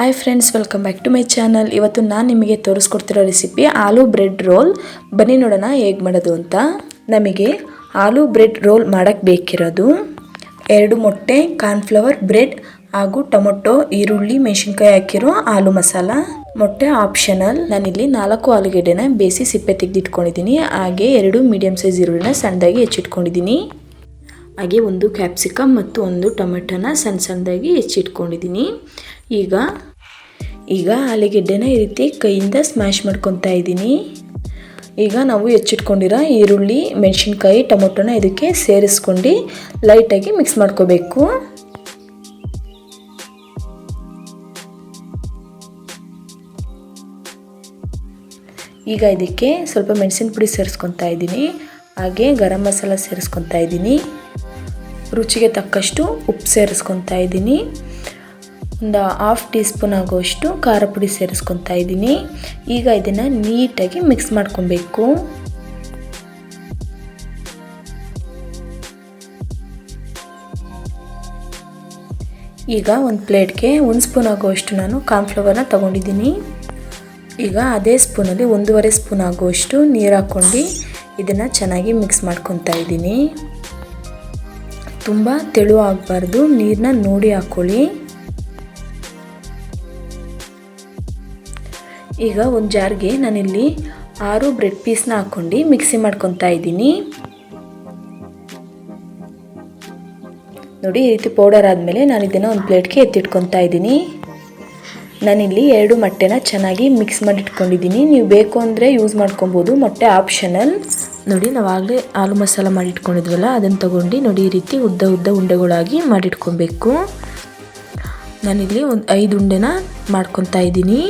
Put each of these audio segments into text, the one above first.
Hi friends welcome back to my channel ಇವತ್ತು ನಾನು ನಿಮಗೆ ತೋರಿಸ್ಕೊಡ್ತಿರೋ ರೆಸಿಪಿ ಆಲೂ ಬ್ರೆಡ್ ರೋಲ್ ಬನ್ನಿ ನೋಡೋಣ ಹೇಗೆ ಮಾಡೋದು ಅಂತ. ನಮಗೆ ಆಲೂ ಬ್ರೆಡ್ ರೋಲ್ ಮಾಡೋಕ್ಕೆ ಬೇಕಿರೋದು. ಎರಡು ಮೊಟ್ಟೆ ಕಾರ್ನ್ಫ್ಲವರ್ ಬ್ರೆಡ್ ಹಾಗೂ ಟೊಮೊಟೊ, ಈರುಳ್ಳಿ, ಮೆಣಸಿನ್ಕಾಯಿ ಹಾಕಿರೋ ಆಲೂ ಮಸಾಲ. ಮೊಟ್ಟೆ ಆಪ್ಷನಲ್ ನಾನಿಲ್ಲಿ ನಾಲ್ಕು ಆಲೂಗೆಡ್ಡೆನ ಬೇಯಿಸಿ ಸಿಪ್ಪೆ ತೆಗೆದಿಟ್ಕೊಂಡಿದ್ದೀನಿ. ಹಾಗೆ ಎರಡು ಮೀಡಿಯಮ್ ಸೈಜ್ ಈರುಳ್ಳಿನ ಸಣ್ಣದಾಗಿ ಹೆಚ್ಚಿಟ್ಕೊಂಡಿದ್ದೀನಿ. ಹಾಗೆ ಒಂದು ಕ್ಯಾಪ್ಸಿಕಮ್ ಮತ್ತು ಒಂದು ಟೊಮೆಟೊನ ಸಣ್ಣ ಸಣ್ಣದಾಗಿ ಹೆಚ್ಚಿಟ್ಕೊಂಡಿದ್ದೀನಿ. ಈಗ ಈಗ ಆಲೂಗೆಡ್ಡೆನ ಈ ರೀತಿ ಕೈಯಿಂದ ಸ್ಮ್ಯಾಶ್ ಮಾಡ್ಕೊತಾ ಇದ್ದೀನಿ. ಈಗ ನಾವು ಹೆಚ್ಚಿಟ್ಕೊಂಡಿರೋ ಈರುಳ್ಳಿ, ಮೆಣಸಿನ್ಕಾಯಿ, ಟೊಮೊಟೊನ ಇದಕ್ಕೆ ಸೇರಿಸ್ಕೊಂಡು ಲೈಟಾಗಿ ಮಿಕ್ಸ್ ಮಾಡ್ಕೋಬೇಕು. ಈಗ ಇದಕ್ಕೆ ಸ್ವಲ್ಪ ಮೆಣಸಿನ ಪುಡಿ ಸೇರಿಸ್ಕೊತಾ ಇದ್ದೀನಿ. ಹಾಗೆ ಗರಂ ಮಸಾಲ ಸೇರಿಸ್ಕೊತಾ ಇದ್ದೀನಿ. ರುಚಿಗೆ ತಕ್ಕಷ್ಟು ಉಪ್ಪು ಸೇರಿಸ್ಕೊತಾ ಇದ್ದೀನಿ. ಒಂದು ಹಾಫ್ ಟೀ ಸ್ಪೂನ್ ಆಗುವಷ್ಟು ಖಾರ ಪುಡಿ ಸೇರಿಸ್ಕೊತಾ ಇದ್ದೀನಿ. ಈಗ ಇದನ್ನು ನೀಟಾಗಿ ಮಿಕ್ಸ್ ಮಾಡ್ಕೊಬೇಕು. ಈಗ ಒಂದು ಪ್ಲೇಟ್ಗೆ ಒಂದು ಸ್ಪೂನ್ ಆಗುವಷ್ಟು ನಾನು ಕಾರ್ನ್ಫ್ಲವರ್ನ ತೊಗೊಂಡಿದ್ದೀನಿ. ಈಗ ಅದೇ ಸ್ಪೂನಲ್ಲಿ ಒಂದೂವರೆ ಸ್ಪೂನ್ ಆಗುವಷ್ಟು ನೀರು ಹಾಕ್ಕೊಂಡು ಇದನ್ನು ಚೆನ್ನಾಗಿ ಮಿಕ್ಸ್ ಮಾಡ್ಕೊತಾ ಇದ್ದೀನಿ. ತುಂಬ ತೆಳು ಆಗಬಾರ್ದು ನೀರನ್ನ ನೋಡಿ ಹಾಕ್ಕೊಳ್ಳಿ ಈಗ ಒಂದು ಜಾರ್ಗೆ ನಾನಿಲ್ಲಿ ಆರು ಬ್ರೆಡ್ ಪೀಸ್ನ ಹಾಕ್ಕೊಂಡು ಮಿಕ್ಸಿ ಮಾಡ್ಕೊತಾ ಇದ್ದೀನಿ. ನೋಡಿ, ಈ ರೀತಿ ಪೌಡರ್ ಆದಮೇಲೆ ನಾನು ಇದನ್ನು ಒಂದು ಪ್ಲೇಟ್ಗೆ ಎತ್ತಿಟ್ಕೊತಾ ಇದ್ದೀನಿ. ನಾನಿಲ್ಲಿ ಎರಡು ಮೊಟ್ಟೆನ ಚೆನ್ನಾಗಿ ಮಿಕ್ಸ್ ಮಾಡಿ ಇಟ್ಕೊಂಡಿದ್ದೀನಿ ನೀವು ಬೇಕು ಅಂದರೆ ಯೂಸ್ ಮಾಡ್ಕೊಬೋದು, ಮೊಟ್ಟೆ ಆಪ್ಷನಲ್ ನೋಡಿ ನಾವು ಆಗಲೇ ಆಲೂ ಮಸಾಲ ಮಾಡಿಟ್ಕೊಂಡಿದ್ವಲ್ಲ, ಅದನ್ನು ತಗೊಂಡು ನೋಡಿ, ಈ ರೀತಿ ಉದ್ದ ಉದ್ದ ಉಂಡೆಗಳಾಗಿ ಮಾಡಿಟ್ಕೊಬೇಕು. ನಾನಿಲ್ಲಿ ಒಂದು ಐದು ಉಂಡೆನ ಮಾಡ್ಕೊತಾ ಇದ್ದೀನಿ.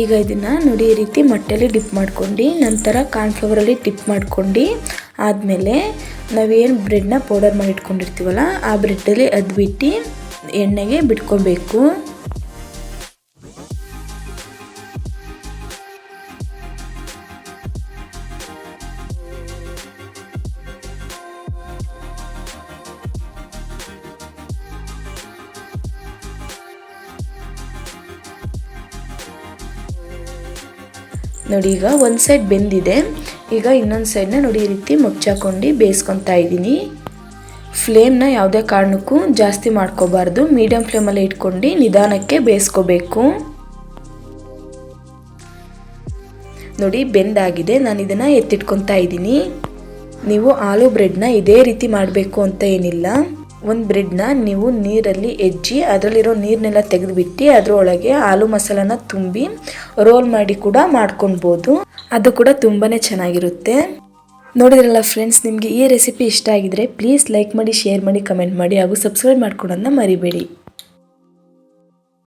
ಈಗ ಇದನ್ನು ನೋಡಿ ರೀತಿ ಮೊಟ್ಟೆಲಿ ಡಿಪ್ ಮಾಡ್ಕೊಂಡು, ನಂತರ ಕಾರ್ನ್ಫ್ಲವರಲ್ಲಿ ಡಿಪ್ ಮಾಡ್ಕೊಂಡು, ಆದಮೇಲೆ ನಾವೇನು ಬ್ರೆಡ್ನ ಪೌಡರ್ ಮಾಡಿ ಇಟ್ಕೊಂಡಿರ್ತೀವಲ್ಲ, ಆ ಬ್ರೆಡ್ಡಲ್ಲಿ ಅದ್ಬಿಟ್ಟು ಎಣ್ಣೆಗೆ ಬಿಟ್ಕೊಬೇಕು. ನೋಡಿ, ಈಗ ಒಂದು ಸೈಡ್ ಬೆಂದಿದೆ. ಈಗ ಇನ್ನೊಂದು ಸೈಡ್ನ ನೋಡಿ, ಈ ರೀತಿ ಮುಚ್ಚಾಕೊಂಡು ಬೇಯಿಸ್ಕೊತಾ ಇದ್ದೀನಿ. ಫ್ಲೇಮ್ನ ಯಾವುದೇ ಕಾರಣಕ್ಕೂ ಜಾಸ್ತಿ ಮಾಡ್ಕೋಬಾರ್ದು. ಮೀಡಿಯಮ್ ಫ್ಲೇಮಲ್ಲಿ ಇಟ್ಕೊಂಡು ನಿಧಾನಕ್ಕೆ ಬೇಯಿಸ್ಕೋಬೇಕು. ನೋಡಿ, ಬೆಂದಾಗಿದೆ. ನಾನು ಇದನ್ನು ಎತ್ತಿಟ್ಕೊತಾ ಇದ್ದೀನಿ. ನೀವು ಆಲೂ ಬ್ರೆಡ್ನ ಇದೇ ರೀತಿ ಮಾಡಬೇಕು ಅಂತ ಏನಿಲ್ಲ. ಒಂದು ಬ್ರೆಡ್ನ ನೀವು ನೀರಲ್ಲಿ ಎಜ್ಜಿ, ಅದರಲ್ಲಿರೋ ನೀರನ್ನೆಲ್ಲ ತೆಗೆದುಬಿಟ್ಟು ಅದರೊಳಗೆ ಆಲೂ ಮಸಾಲನ ತುಂಬಿ ರೋಲ್ ಮಾಡಿ ಕೂಡ ಮಾಡ್ಕೊಳ್ಬೋದು ಅದು ಕೂಡ ತುಂಬಾ ಚೆನ್ನಾಗಿರುತ್ತೆ. ನೋಡಿದ್ರಲ್ಲ ಫ್ರೆಂಡ್ಸ್, ನಿಮಗೆ ಈ ರೆಸಿಪಿ ಇಷ್ಟ ಆಗಿದ್ರೆ ಪ್ಲೀಸ್ ಲೈಕ್ ಮಾಡಿ, ಶೇರ್ ಮಾಡಿ, ಕಮೆಂಟ್ ಮಾಡಿ ಹಾಗೂ ಸಬ್ಸ್ಕ್ರೈಬ್ ಮಾಡ್ಕೊಡೋದನ್ನ ಮರಿಬೇಡಿ.